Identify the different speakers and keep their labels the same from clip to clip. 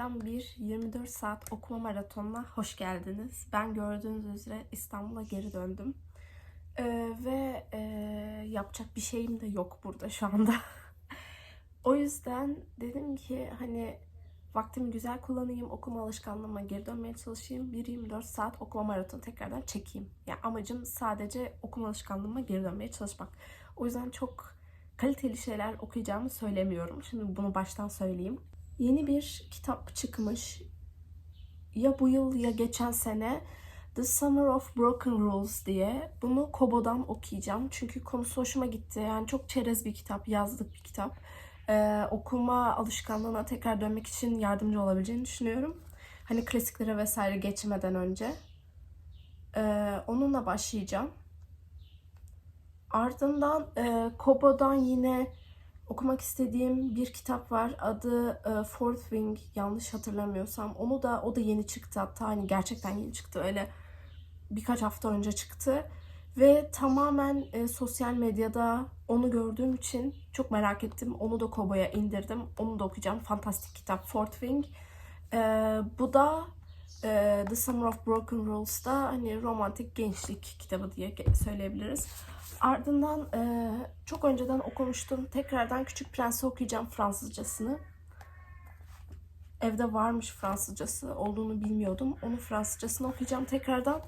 Speaker 1: Tekrardan bir 24 saat okuma maratonuna hoş geldiniz. Ben gördüğünüz üzere İstanbul'a geri döndüm. Ee, ve e, yapacak bir şeyim de yok burada şu anda. o yüzden dedim ki hani vaktimi güzel kullanayım, okuma alışkanlığıma geri dönmeye çalışayım. Bir 24 saat okuma maratonu tekrardan çekeyim. Yani amacım sadece okuma alışkanlığıma geri dönmeye çalışmak. O yüzden çok kaliteli şeyler okuyacağımı söylemiyorum. Şimdi bunu baştan söyleyeyim. Yeni bir kitap çıkmış. Ya bu yıl ya geçen sene The Summer of Broken Rules diye. Bunu Kobo'dan okuyacağım. Çünkü konusu hoşuma gitti. Yani çok çerez bir kitap, yazlık bir kitap. Ee, okuma alışkanlığına tekrar dönmek için yardımcı olabileceğini düşünüyorum. Hani klasiklere vesaire geçmeden önce. Ee, onunla başlayacağım. Ardından e, Kobo'dan yine okumak istediğim bir kitap var. Adı e, Fourth Wing yanlış hatırlamıyorsam. Onu da o da yeni çıktı hatta hani gerçekten yeni çıktı. Öyle birkaç hafta önce çıktı. Ve tamamen e, sosyal medyada onu gördüğüm için çok merak ettim. Onu da Kobo'ya indirdim. Onu da okuyacağım. Fantastik kitap Fourth Wing. E, bu da e, The Summer of Broken Rules'da hani romantik gençlik kitabı diye söyleyebiliriz. Ardından e, çok önceden okumuştum. Tekrardan Küçük Prens'i okuyacağım Fransızcasını. Evde varmış Fransızcası olduğunu bilmiyordum. Onu Fransızcasını okuyacağım tekrardan.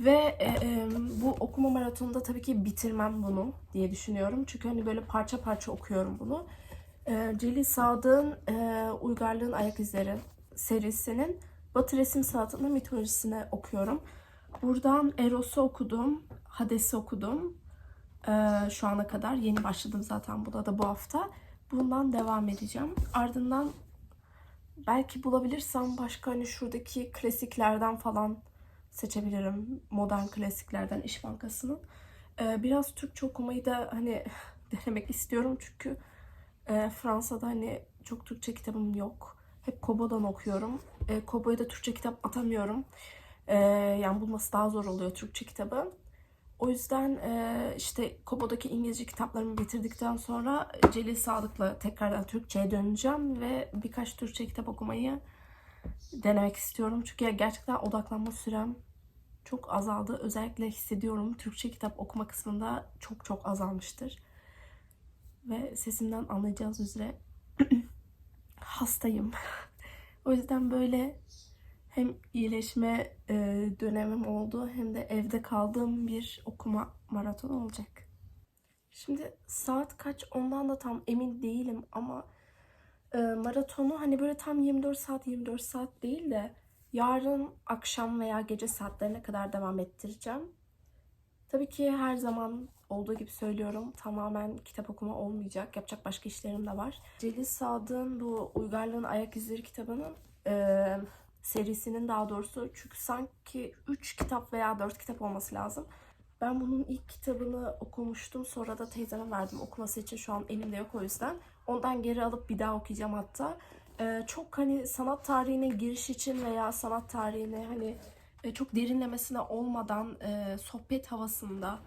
Speaker 1: Ve e, e, bu okuma maratonunda tabii ki bitirmem bunu diye düşünüyorum. Çünkü hani böyle parça parça okuyorum bunu. E, Celil Sadık'ın e, Uygarlığın Ayak İzleri serisinin Batı Resim Sanatı'nın mitolojisini okuyorum. Buradan Eros'u okudum, Hades'i okudum. Ee, şu ana kadar yeni başladım zaten buna da bu hafta. Bundan devam edeceğim. Ardından belki bulabilirsem başka hani şuradaki klasiklerden falan seçebilirim. Modern klasiklerden İş Bankası'nın. Ee, biraz Türkçe okumayı da hani denemek istiyorum çünkü e, Fransa'da hani çok Türkçe kitabım yok. Hep Kobo'dan okuyorum. E, Kobo'ya da Türkçe kitap atamıyorum. E, yani bulması daha zor oluyor Türkçe kitabı. O yüzden e, işte Kobo'daki İngilizce kitaplarımı bitirdikten sonra Celil Sadık'la tekrardan Türkçe'ye döneceğim ve birkaç Türkçe kitap okumayı denemek istiyorum. Çünkü gerçekten odaklanma sürem çok azaldı. Özellikle hissediyorum Türkçe kitap okuma kısmında çok çok azalmıştır. Ve sesimden anlayacağınız üzere hastayım. o yüzden böyle hem iyileşme e, dönemim oldu hem de evde kaldığım bir okuma maratonu olacak. Şimdi saat kaç ondan da tam emin değilim ama e, maratonu hani böyle tam 24 saat 24 saat değil de yarın akşam veya gece saatlerine kadar devam ettireceğim. Tabii ki her zaman olduğu gibi söylüyorum tamamen kitap okuma olmayacak. Yapacak başka işlerim de var. Celil Sadık'ın bu Uygarlığın Ayak İzleri kitabının e, serisinin daha doğrusu çünkü sanki 3 kitap veya 4 kitap olması lazım. Ben bunun ilk kitabını okumuştum. Sonra da teyzeme verdim okuması için. Şu an elimde yok o yüzden. Ondan geri alıp bir daha okuyacağım hatta. Ee, çok hani sanat tarihine giriş için veya sanat tarihine hani e, çok derinlemesine olmadan e, sohbet havasında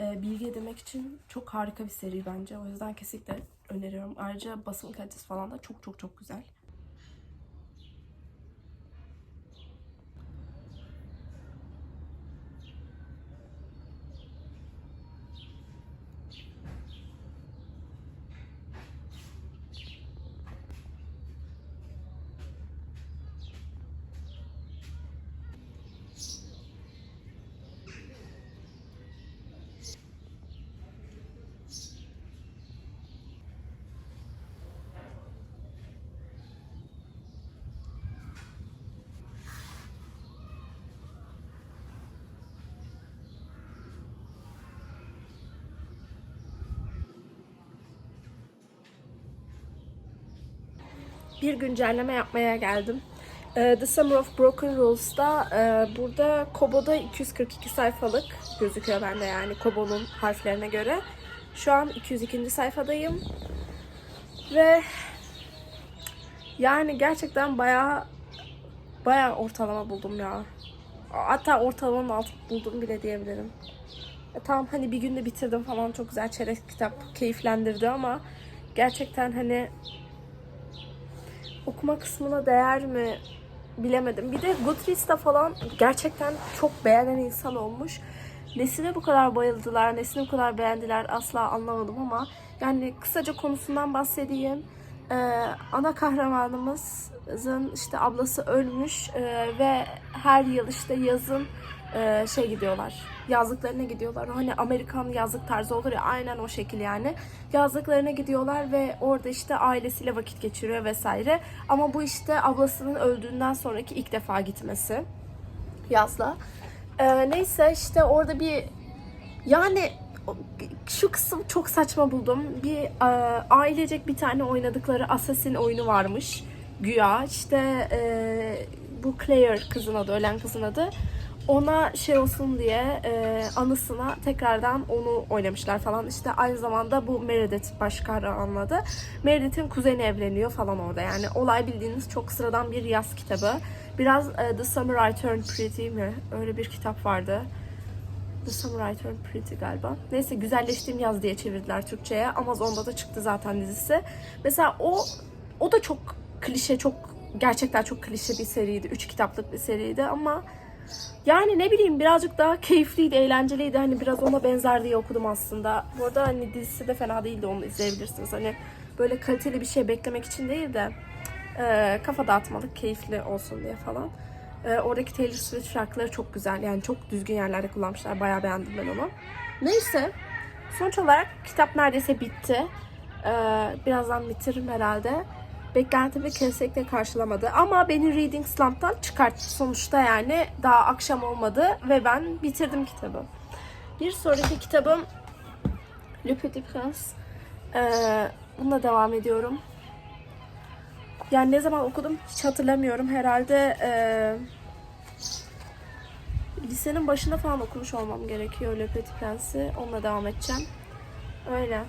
Speaker 1: e, bilgi edinmek için çok harika bir seri bence. O yüzden kesinlikle öneriyorum. Ayrıca basım kalitesi falan da çok çok çok güzel. Bir güncelleme yapmaya geldim. Ee, The Summer of Broken Rules'da e, burada Kobo'da 242 sayfalık gözüküyor bende yani Kobo'nun harflerine göre. Şu an 202. sayfadayım. Ve yani gerçekten bayağı bayağı ortalama buldum ya. Hatta ortalamanın altı buldum bile diyebilirim. E, tamam hani bir günde bitirdim falan çok güzel çerez kitap keyiflendirdi ama gerçekten hani okuma kısmına değer mi bilemedim. Bir de Goodreads'ta falan gerçekten çok beğenen insan olmuş. Nesine bu kadar bayıldılar, nesini bu kadar beğendiler asla anlamadım ama yani kısaca konusundan bahsedeyim. Ee, ana kahramanımızın işte ablası ölmüş ee, ve her yıl işte yazın e, şey gidiyorlar. Yazlıklarına gidiyorlar. Hani Amerikan yazlık tarzı olur ya aynen o şekil yani. Yazlıklarına gidiyorlar ve orada işte ailesiyle vakit geçiriyor vesaire. Ama bu işte ablasının öldüğünden sonraki ilk defa gitmesi yazla. Ee, neyse işte orada bir yani şu kısım çok saçma buldum. Bir e, ailecek bir tane oynadıkları Assassin oyunu varmış. Güya işte e, bu Claire kızın adı, ölen kızın adı. Ona şey olsun diye e, anısına tekrardan onu oynamışlar falan. İşte aynı zamanda bu Meredith baş kahramanladı. Meredith'in kuzeni evleniyor falan orada. Yani olay bildiğiniz çok sıradan bir yaz kitabı. Biraz e, The Summer I Turned Pretty mi? Öyle bir kitap vardı. The Summer I Turned Pretty galiba. Neyse güzelleştiğim yaz diye çevirdiler Türkçe'ye. Amazon'da da çıktı zaten dizisi. Mesela o o da çok klişe, çok gerçekten çok klişe bir seriydi. Üç kitaplık bir seriydi ama yani ne bileyim birazcık daha keyifliydi, eğlenceliydi. Hani biraz ona benzer diye okudum aslında. Bu arada hani dizisi de fena değildi onu izleyebilirsiniz. Hani böyle kaliteli bir şey beklemek için değil de e, kafa dağıtmalık, keyifli olsun diye falan. E, oradaki Taylor Swift şarkıları çok güzel. Yani çok düzgün yerlerde kullanmışlar. Bayağı beğendim ben onu. Neyse. Sonuç olarak kitap neredeyse bitti. E, birazdan bitiririm herhalde. Beklentimi kesinlikle karşılamadı. Ama beni Reading Slump'tan çıkarttı. Sonuçta yani daha akşam olmadı ve ben bitirdim kitabı. Bir sonraki kitabım Le Petit Prince. Ee, bununla devam ediyorum. Yani ne zaman okudum hiç hatırlamıyorum. Herhalde eee, lisenin başında falan okumuş olmam gerekiyor Le Petit Prince'i. Onunla devam edeceğim. Öyle.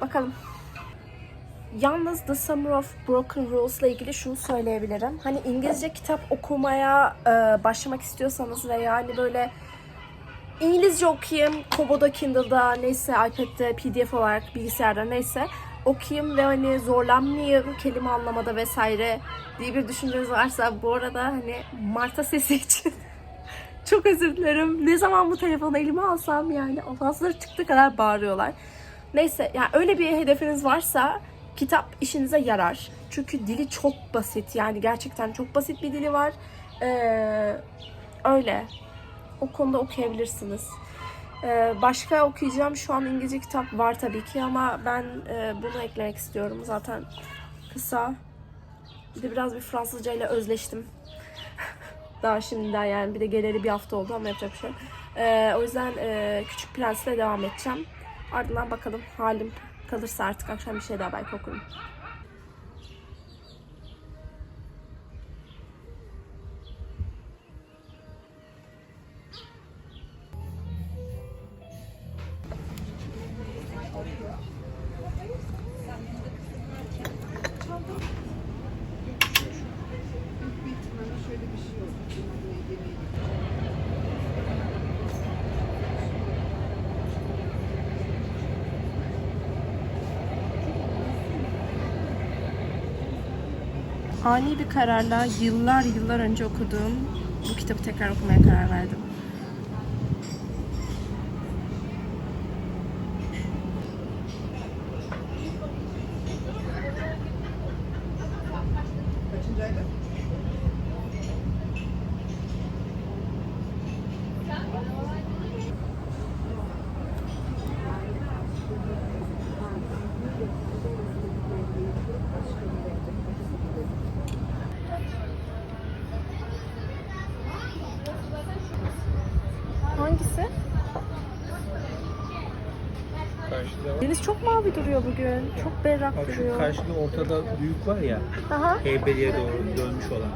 Speaker 1: Bakalım. Yalnız The Summer of Broken Rules ile ilgili şunu söyleyebilirim. Hani İngilizce kitap okumaya e, başlamak istiyorsanız veya hani böyle İngilizce okuyayım, Kobo'da, Kindle'da, neyse iPad'de, PDF olarak, bilgisayarda neyse okuyayım ve hani zorlanmayayım kelime anlamada vesaire diye bir düşünceniz varsa bu arada hani Marta sesi için çok özür dilerim. Ne zaman bu telefonu elime alsam yani afansları çıktı kadar bağırıyorlar. Neyse yani öyle bir hedefiniz varsa kitap işinize yarar. Çünkü dili çok basit yani gerçekten çok basit bir dili var. Ee, öyle. O konuda okuyabilirsiniz. Ee, başka okuyacağım şu an İngilizce kitap var tabii ki ama ben e, bunu eklemek istiyorum. Zaten kısa. Bir de biraz bir Fransızca ile özleştim. Daha şimdiden yani bir de geleli bir hafta oldu ama yapacak bir şey yok. Ee, o yüzden e, Küçük Prens'le devam edeceğim. Ardından bakalım halim kalırsa artık akşam bir şey daha belki okurum. Ani bir kararla yıllar yıllar önce okuduğum bu kitabı tekrar okumaya karar verdim. Hangisi? Mavi duruyor bugün. Çok berrak
Speaker 2: Bak şu
Speaker 1: duruyor.
Speaker 2: karşıda ortada büyük var ya,
Speaker 1: Aha,
Speaker 2: Heybeli'ye doğru dönmüş olan.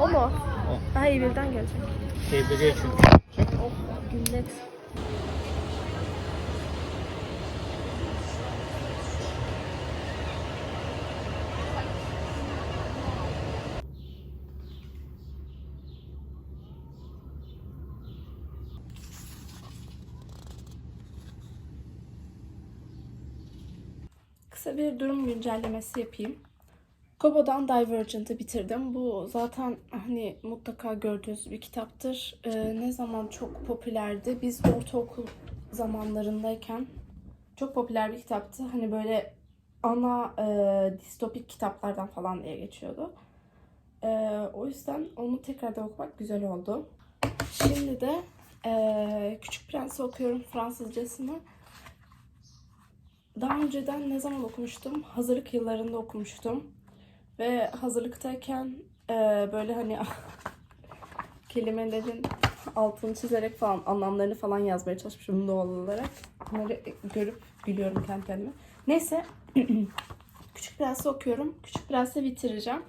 Speaker 1: o mu?
Speaker 2: O.
Speaker 1: Daha iyi birden gelecek.
Speaker 2: Heybeli'ye çünkü.
Speaker 1: Oh, millet. Kısa bir durum güncellemesi yapayım. Kobo'dan Divergent'ı bitirdim. Bu zaten hani mutlaka gördüğünüz bir kitaptır. Ee, ne zaman çok popülerdi? Biz ortaokul zamanlarındayken çok popüler bir kitaptı. Hani böyle ana e, distopik kitaplardan falan diye geçiyordu. Ee, o yüzden onu tekrardan okumak güzel oldu. Şimdi de e, Küçük Prens'i okuyorum Fransızcasını. Daha önceden ne zaman okumuştum? Hazırlık yıllarında okumuştum. Ve hazırlıktayken e, böyle hani kelimelerin altını çizerek falan anlamlarını falan yazmaya çalışmışım doğal olarak. Bunları görüp gülüyorum kendi kendime. Neyse Küçük Prens'i okuyorum. Küçük Prens'i bitireceğim.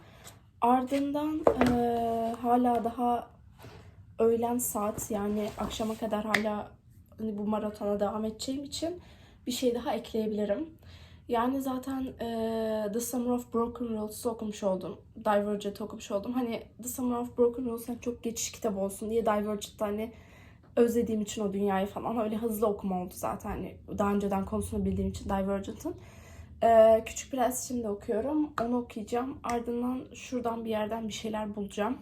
Speaker 1: Ardından e, hala daha öğlen saat yani akşama kadar hala hani bu maratona devam edeceğim için bir şey daha ekleyebilirim. Yani zaten e, The Summer of Broken Rules'u okumuş oldum. Divergent okumuş oldum. Hani The Summer of Broken Rules hani çok geçiş kitabı olsun diye Divergent'ta hani özlediğim için o dünyayı falan öyle hızlı okuma oldu zaten. Hani daha önceden konusunu bildiğim için Divergent'ın. E, Küçük Prens şimdi okuyorum. Onu okuyacağım. Ardından şuradan bir yerden bir şeyler bulacağım.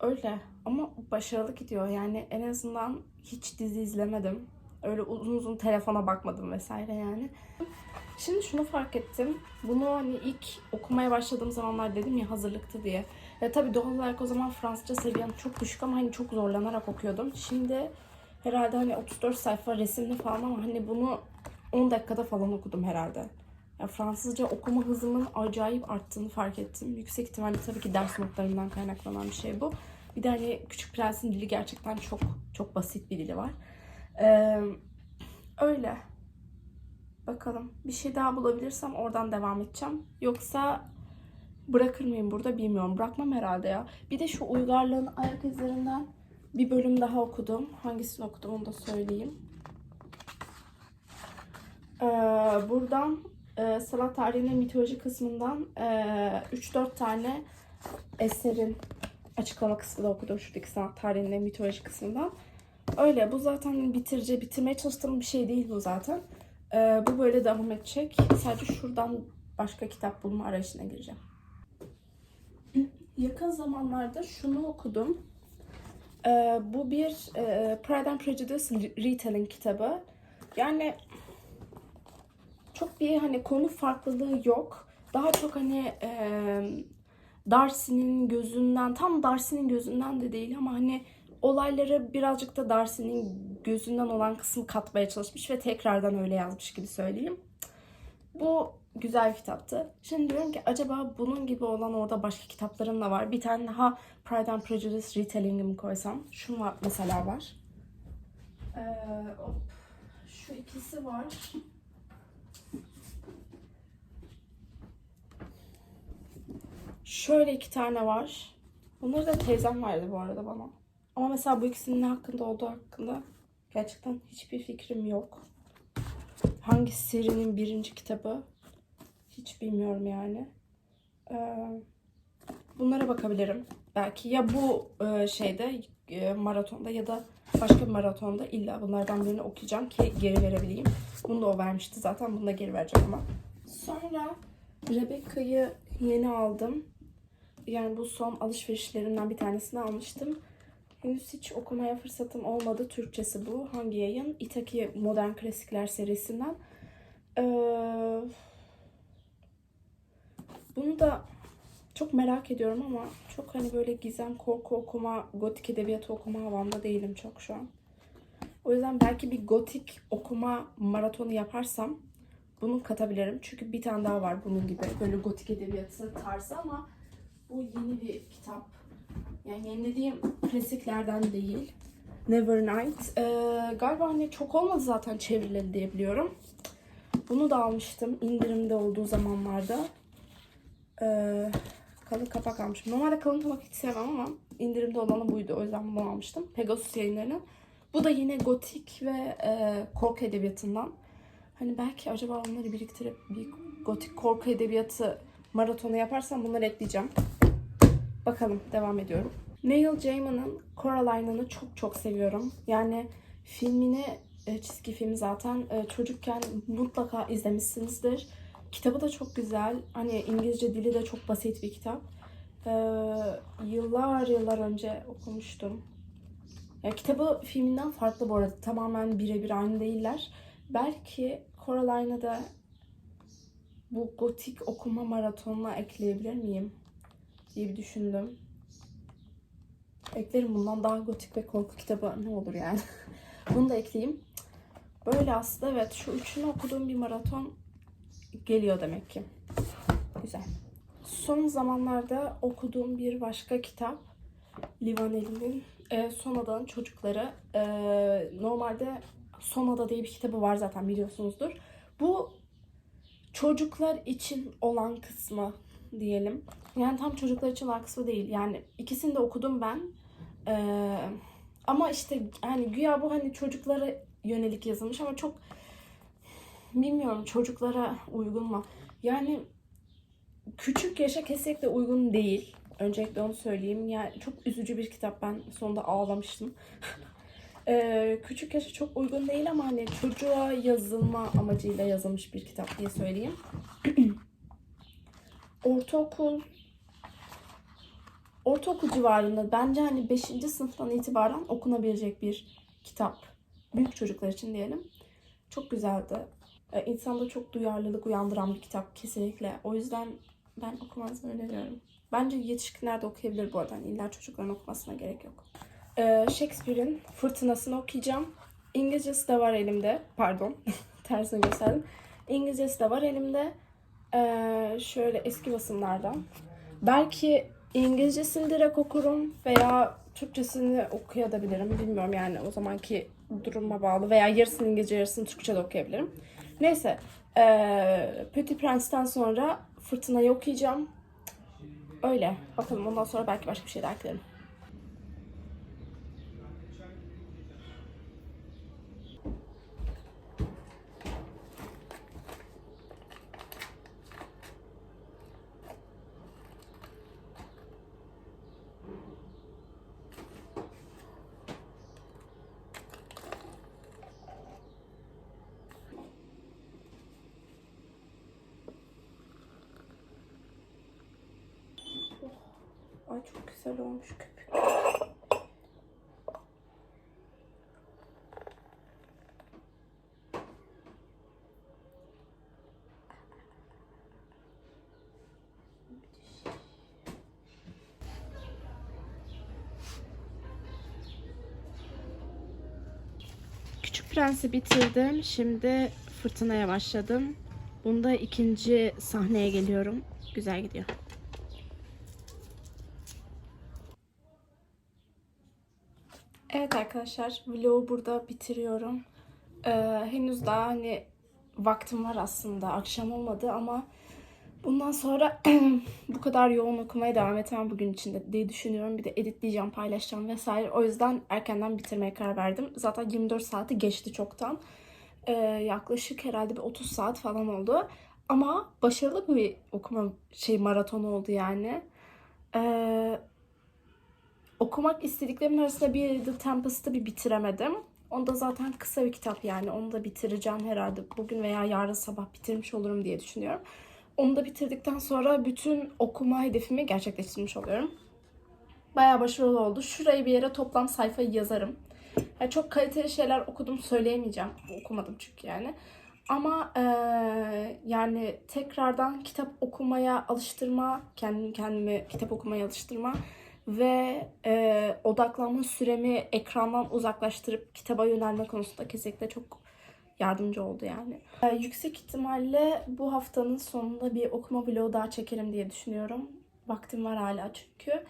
Speaker 1: Öyle ama başarılı gidiyor. Yani en azından hiç dizi izlemedim. Öyle uzun uzun telefona bakmadım vesaire yani. Şimdi şunu fark ettim. Bunu hani ilk okumaya başladığım zamanlar dedim ya hazırlıktı diye. Ya tabii doğal olarak o zaman Fransızca seviyem çok düşük ama hani çok zorlanarak okuyordum. Şimdi herhalde hani 34 sayfa resimli falan ama hani bunu 10 dakikada falan okudum herhalde. Ya Fransızca okuma hızımın acayip arttığını fark ettim. Yüksek ihtimalle tabii ki ders notlarımdan kaynaklanan bir şey bu. Bir de hani Küçük Prens'in dili gerçekten çok çok basit bir dili var. Öyle. Bakalım. Bir şey daha bulabilirsem oradan devam edeceğim. Yoksa bırakır mıyım burada bilmiyorum. Bırakmam herhalde ya. Bir de şu uygarlığın ayak izlerinden bir bölüm daha okudum. Hangisini okudum onu da söyleyeyim. Ee, buradan e, sanat tarihinin mitoloji kısmından e, 3-4 tane eserin açıklama kısmında okudum şuradaki sanat tarihinin mitoloji kısmından. Öyle bu zaten bitirici, bitirmeye çalıştığım bir şey değil bu zaten. Ee, bu böyle devam edecek. Sadece şuradan başka kitap bulma arayışına gireceğim. Yakın zamanlarda şunu okudum. Ee, bu bir e, Pride and Prejudice retelling kitabı. Yani çok bir hani konu farklılığı yok. Daha çok hani e, Darcy'nin gözünden, tam Darcy'nin gözünden de değil ama hani olayları birazcık da Darcy'nin gözünden olan kısmı katmaya çalışmış ve tekrardan öyle yazmış gibi söyleyeyim. Bu güzel bir kitaptı. Şimdi diyorum ki acaba bunun gibi olan orada başka kitaplarım da var. Bir tane daha Pride and Prejudice retelling'imi koysam. Şu var, mesela var. Ee, hop. Şu ikisi var. Şöyle iki tane var. Bunları da teyzem verdi bu arada bana. Ama mesela bu ikisinin ne hakkında olduğu hakkında gerçekten hiçbir fikrim yok. Hangi serinin birinci kitabı hiç bilmiyorum yani. Ee, bunlara bakabilirim. Belki ya bu e, şeyde e, maratonda ya da başka bir maratonda illa bunlardan birini okuyacağım ki geri verebileyim. Bunu da o vermişti zaten. Bunu da geri vereceğim ama. Sonra Rebecca'yı yeni aldım. Yani bu son alışverişlerimden bir tanesini almıştım. Henüz hiç okumaya fırsatım olmadı. Türkçesi bu. Hangi yayın? Itaki Modern Klasikler serisinden. Ee, bunu da çok merak ediyorum ama çok hani böyle gizem, korku okuma, gotik edebiyatı okuma havamda değilim çok şu an. O yüzden belki bir gotik okuma maratonu yaparsam bunu katabilirim. Çünkü bir tane daha var bunun gibi. Böyle gotik edebiyatı tarzı ama bu yeni bir kitap. Yani yeni dediğim klasiklerden değil. Nevernight. Ee, galiba hani çok olmadı zaten çevirileri diye biliyorum. Bunu da almıştım indirimde olduğu zamanlarda. Ee, kalın kapak almışım. Normalde kalın kapak hiç sevmem ama indirimde olanı buydu. O yüzden bunu almıştım. Pegasus yayınlarının. Bu da yine gotik ve e, korku edebiyatından. Hani belki acaba onları biriktirip bir gotik korku edebiyatı maratonu yaparsam bunları ekleyeceğim. Bakalım devam ediyorum. Neil Gaiman'ın Coraline'ını çok çok seviyorum. Yani filmini, e, çizgi filmi zaten e, çocukken mutlaka izlemişsinizdir. Kitabı da çok güzel. Hani İngilizce dili de çok basit bir kitap. Ee, yıllar yıllar önce okumuştum. Ya, kitabı filminden farklı bu arada. Tamamen birebir aynı değiller. Belki Coraline'ı da bu gotik okuma maratonuna ekleyebilir miyim diye bir düşündüm. Eklerim bundan daha gotik ve korku kitabı ne olur yani. Bunu da ekleyeyim. Böyle aslında evet şu üçünü okuduğum bir maraton geliyor demek ki. Güzel. Son zamanlarda okuduğum bir başka kitap Livaneli'nin e, Son Ada'nın Çocukları. E, normalde Son Ada diye bir kitabı var zaten biliyorsunuzdur. Bu çocuklar için olan kısmı diyelim. Yani tam çocuklar için olan değil. Yani ikisini de okudum ben. Ee, ama işte hani güya bu hani çocuklara yönelik yazılmış ama çok bilmiyorum çocuklara uygun mu? Yani küçük yaşa kesinlikle uygun değil. Öncelikle onu söyleyeyim. Yani çok üzücü bir kitap. Ben sonunda ağlamıştım. Ee, küçük yaşa çok uygun değil ama hani çocuğa yazılma amacıyla yazılmış bir kitap diye söyleyeyim. Ortaokul ortaokul civarında bence hani 5. sınıftan itibaren okunabilecek bir kitap. Büyük çocuklar için diyelim. Çok güzeldi. Ee, insanda çok duyarlılık uyandıran bir kitap kesinlikle. O yüzden ben okumanızı öneriyorum. Bence yetişkinler de okuyabilir bu arada. Hani illa çocukların okumasına gerek yok. Ee, Shakespeare'in Fırtınası'nı okuyacağım. İngilizcesi de var elimde. Pardon. Tersini gösterdim. İngilizcesi de var elimde. Ee, şöyle eski basımlardan. Belki İngilizcesini direkt okurum veya Türkçesini okuyabilirim. Bilmiyorum yani o zamanki duruma bağlı. Veya yarısını İngilizce yarısını Türkçe de okuyabilirim. Neyse. Ee, Petit Prince'den sonra Fırtına'yı okuyacağım. Öyle. Bakalım ondan sonra belki başka bir şey de eklerim. Ay çok güzel olmuş köpük. Küçük Prens'i bitirdim. Şimdi Fırtına'ya başladım. Bunda ikinci sahneye geliyorum. Güzel gidiyor. Evet arkadaşlar vlogu burada bitiriyorum. Ee, henüz daha hani vaktim var aslında akşam olmadı ama bundan sonra bu kadar yoğun okumaya devam etmem bugün içinde diye düşünüyorum. Bir de editleyeceğim, paylaşacağım vesaire. O yüzden erkenden bitirmeye karar verdim. Zaten 24 saati geçti çoktan. Ee, yaklaşık herhalde bir 30 saat falan oldu. Ama başarılı bir okuma şey maratonu oldu yani. Ee, okumak istediklerimin arasında bir The Tempest'ı bir bitiremedim. Onu da zaten kısa bir kitap yani. Onu da bitireceğim herhalde. Bugün veya yarın sabah bitirmiş olurum diye düşünüyorum. Onu da bitirdikten sonra bütün okuma hedefimi gerçekleştirmiş oluyorum. Bayağı başarılı oldu. Şuraya bir yere toplam sayfayı yazarım. Yani çok kaliteli şeyler okudum söyleyemeyeceğim. Okumadım çünkü yani. Ama eee, yani tekrardan kitap okumaya alıştırma, kendimi kendimi kitap okumaya alıştırma ve e, odaklanma süremi ekrandan uzaklaştırıp kitaba yönelme konusunda kesinlikle çok yardımcı oldu yani. E, yüksek ihtimalle bu haftanın sonunda bir okuma vlogu daha çekerim diye düşünüyorum. Vaktim var hala çünkü.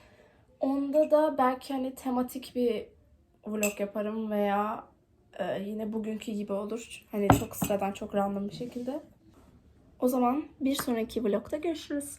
Speaker 1: Onda da belki hani tematik bir vlog yaparım veya e, yine bugünkü gibi olur. Hani çok sıradan çok random bir şekilde. O zaman bir sonraki vlogda görüşürüz.